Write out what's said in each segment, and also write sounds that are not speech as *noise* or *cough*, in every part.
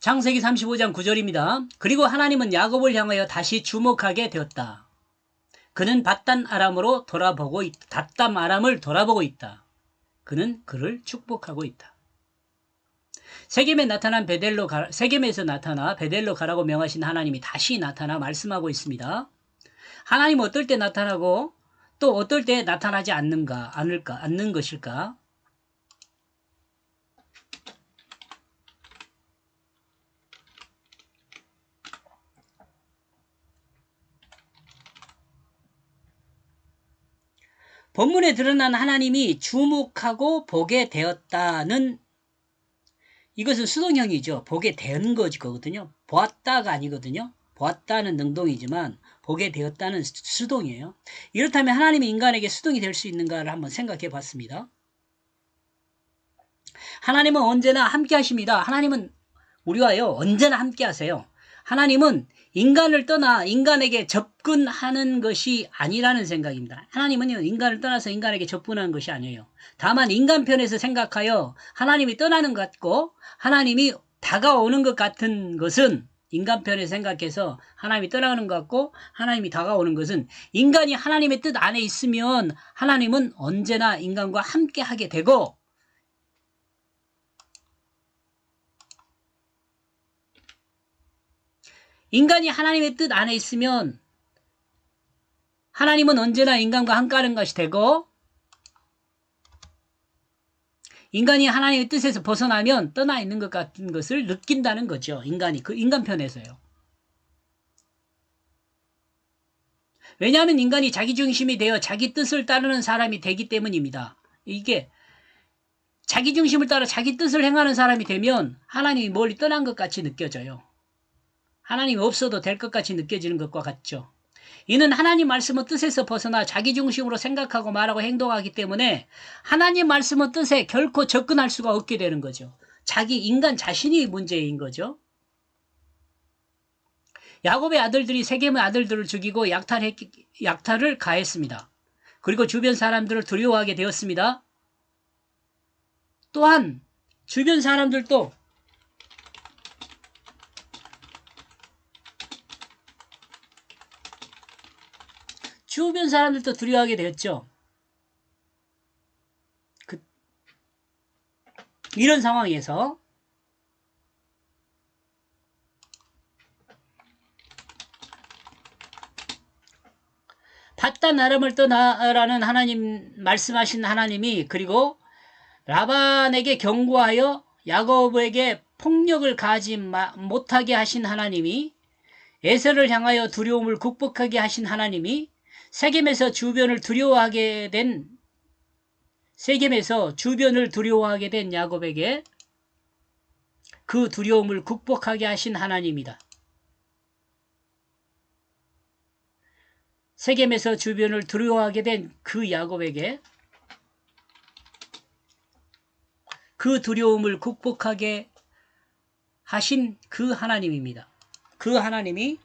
창세기 35장 9절입니다. 그리고 하나님은 야곱을 향하여 다시 주목하게 되었다. 그는 바단 아람으로 돌아보고 있다. 닷담 아람을 돌아보고 있다. 그는 그를 축복하고 있다. 세겜에 나타난 베델로 가, 세겜에서 나타나 베델로 가라고 명하신 하나님이 다시 나타나 말씀하고 있습니다. 하나님 어떨 때 나타나고 또 어떨 때 나타나지 않는가, 않을까, 않는 것일까? 본문에 드러난 하나님이 주목하고 보게 되었다는 이것은 수동형이죠. 보게 된 거거든요. 보았다가 아니거든요. 보았다는 능동이지만 보게 되었다는 수- 수동이에요. 이렇다면 하나님이 인간에게 수동이 될 수 있는가를 한번 생각해 봤습니다. 하나님은 언제나 함께 하십니다. 하나님은 우리와요, 언제나 함께 하세요. 하나님은 인간을 떠나 인간에게 접근하는 것이 아니라는 생각입니다. 하나님은요, 인간을 떠나서 인간에게 접근하는 것이 아니에요. 다만 인간 편에서 생각하여 하나님이 떠나는 것 같고 하나님이 다가오는 것 같은 것은 인간 편에 생각해서 하나님이 떠나는 것 같고 하나님이 다가오는 것은 인간이 하나님의 뜻 안에 있으면 하나님은 언제나 인간과 함께 하게 되고 인간이 하나님의 뜻 안에 있으면 하나님은 언제나 인간과 함께하는 것이 되고 인간이 하나님의 뜻에서 벗어나면 떠나 있는 것 같은 것을 느낀다는 거죠. 인간이 그 인간 편에서요. 왜냐하면 인간이 자기 중심이 되어 자기 뜻을 따르는 사람이 되기 때문입니다. 이게 자기 중심을 따라 자기 뜻을 행하는 사람이 되면 하나님이 멀리 떠난 것 같이 느껴져요. 하나님이 없어도 될 것 같이 느껴지는 것과 같죠. 이는 하나님 말씀의 뜻에서 벗어나 자기 중심으로 생각하고 말하고 행동하기 때문에 하나님 말씀의 뜻에 결코 접근할 수가 없게 되는 거죠. 자기 인간 자신이 문제인 거죠. 야곱의 아들들이 세겜의 아들들을 죽이고 약탈했, 약탈을 가했습니다. 그리고 주변 사람들을 두려워하게 되었습니다. 또한 주변 사람들도 주변 사람들도 두려워하게 되었죠. 그, 이런 상황에서 바다 나름을 떠나라는 하나님 말씀하신 하나님이 그리고 라반에게 경고하여 야곱에게 폭력을 가하지 마- 못하게 하신 하나님이 에서를 향하여 두려움을 극복하게 하신 하나님이 세겜에서 주변을 두려워하게 된 세겜에서 주변을 두려워하게 된 야곱에게 그 두려움을 극복하게 하신 하나님이다. 세겜에서 주변을 두려워하게 된 그 야곱에게 그 두려움을 극복하게 하신 그 하나님입니다. 그 하나님이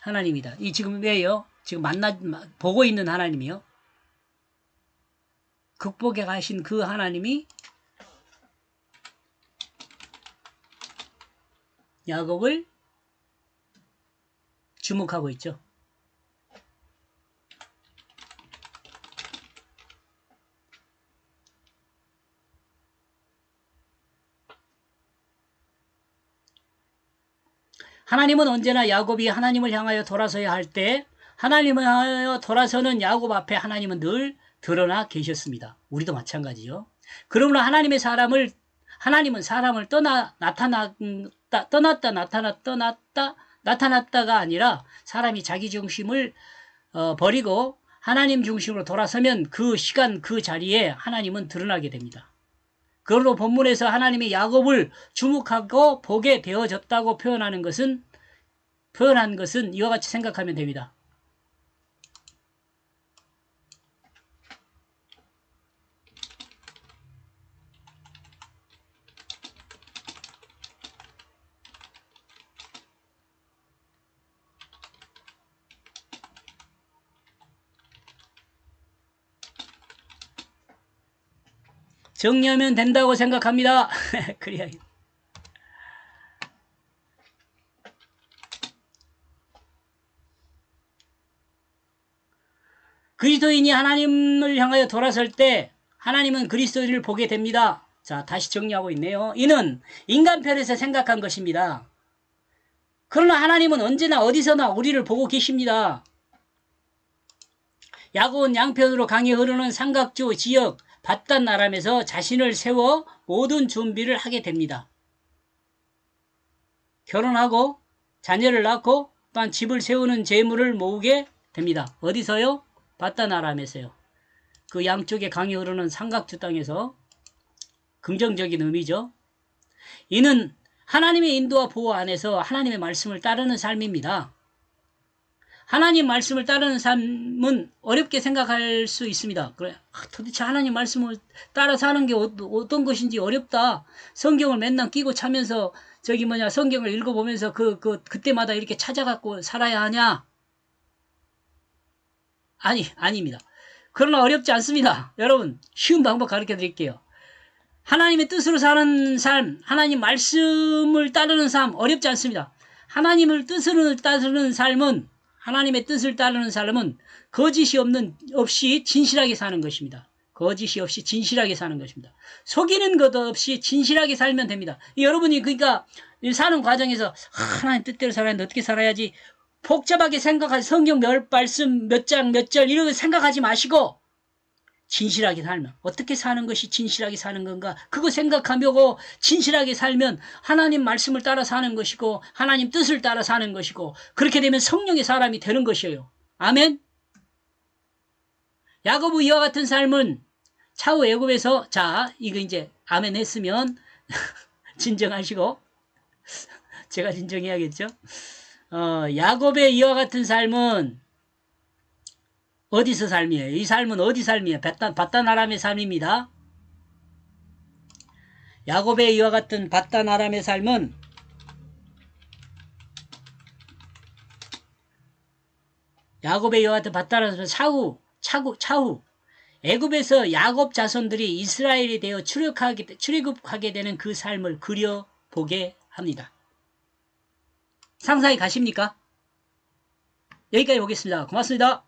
하나님이다. 이 지금 왜요? 지금 만나 보고 있는 하나님이요. 극복해 가신 그 하나님이 야곱을 주목하고 있죠. 하나님은 언제나 야곱이 하나님을 향하여 돌아서야 할 때 하나님을 향하여 돌아서는 야곱 앞에 하나님은 늘 드러나 계셨습니다. 우리도 마찬가지죠. 그러므로 하나님의 사람을 하나님은 사람을 떠나 나타났다 떠났다 나타났 떠났다 나타났다가 아니라 사람이 자기 중심을 어, 버리고 하나님 중심으로 돌아서면 그 시간 그 자리에 하나님은 드러나게 됩니다. 그걸로 본문에서 하나님이 야곱을 주목하고 보게 되어졌다고 표현하는 것은 표현한 것은 이와 같이 생각하면 됩니다. 정리하면 된다고 생각합니다. *laughs* 그래야 그리스도인이 하나님을 향하여 돌아설 때 하나님은 그리스도인을 보게 됩니다. 자, 다시 정리하고 있네요. 이는 인간 편에서 생각한 것입니다. 그러나 하나님은 언제나 어디서나 우리를 보고 계십니다. 야곱은 양편으로 강이 흐르는 삼각주 지역 바단 나람에서 자신을 세워 모든 준비를 하게 됩니다. 결혼하고 자녀를 낳고 또한 집을 세우는 재물을 모으게 됩니다. 어디서요? 바단 나람에서요. 그 양쪽에 강이 흐르는 삼각주 땅에서 긍정적인 의미죠. 이는 하나님의 인도와 보호 안에서 하나님의 말씀을 따르는 삶입니다. 하나님 말씀을 따르는 삶은 어렵게 생각할 수 있습니다. 그래, 아, 도대체 하나님 말씀을 따라 사는 게 어, 떤 것인지 어렵다. 성경을 맨날 끼고 차면서 저기 뭐냐 성경을 읽어보면서 그, 그 그때마다 이렇게 찾아갖고 살아야 하냐? 아니 아닙니다. 그러나 어렵지 않습니다. 여러분 쉬운 방법 가르쳐 드릴게요. 하나님의 뜻으로 사는 삶, 하나님 말씀을 따르는 삶 어렵지 않습니다. 하나님을 뜻으로 따르는 삶은 하나님의 뜻을 따르는 삶은 거짓이 없는 없이 진실하게 사는 것입니다. 거짓이 없이 진실하게 사는 것입니다. 속이는 것 없이 진실하게 살면 됩니다. 여러분이 그러니까 사는 과정에서 아, 하나님 뜻대로 살아야는데 어떻게 살아야지 복잡하게 생각하지 성경 몇 말씀 몇 장 몇 절 이런 거 생각하지 마시고 진실하게 살면 어떻게 사는 것이 진실하게 사는 건가? 그거 생각하며 진실하게 살면 하나님 말씀을 따라 사는 것이고 하나님 뜻을 따라 사는 것이고 그렇게 되면 성령의 사람이 되는 것이에요. 아멘? 야고보 이와 같은 삶은 차후 애굽에서 자 이거 이제 아멘 했으면 *laughs* 진정하시고 제가 진정해야겠죠? 어, 야곱의 이와 같은 삶은 어디서 삶이에요? 이 삶은 어디 삶이에요? 바단, 바단 아람의 삶입니다. 야곱의 이와 같은 바단 아람의 삶은 야곱의 이와 같은 바단 아람의 차후, 차후, 차후 애굽에서 야곱 자손들이 이스라엘이 되어 출애굽하게, 출애굽하게 되는 그 삶을 그려보게 합니다. 상상이 가십니까? 여기까지 보겠습니다. 고맙습니다.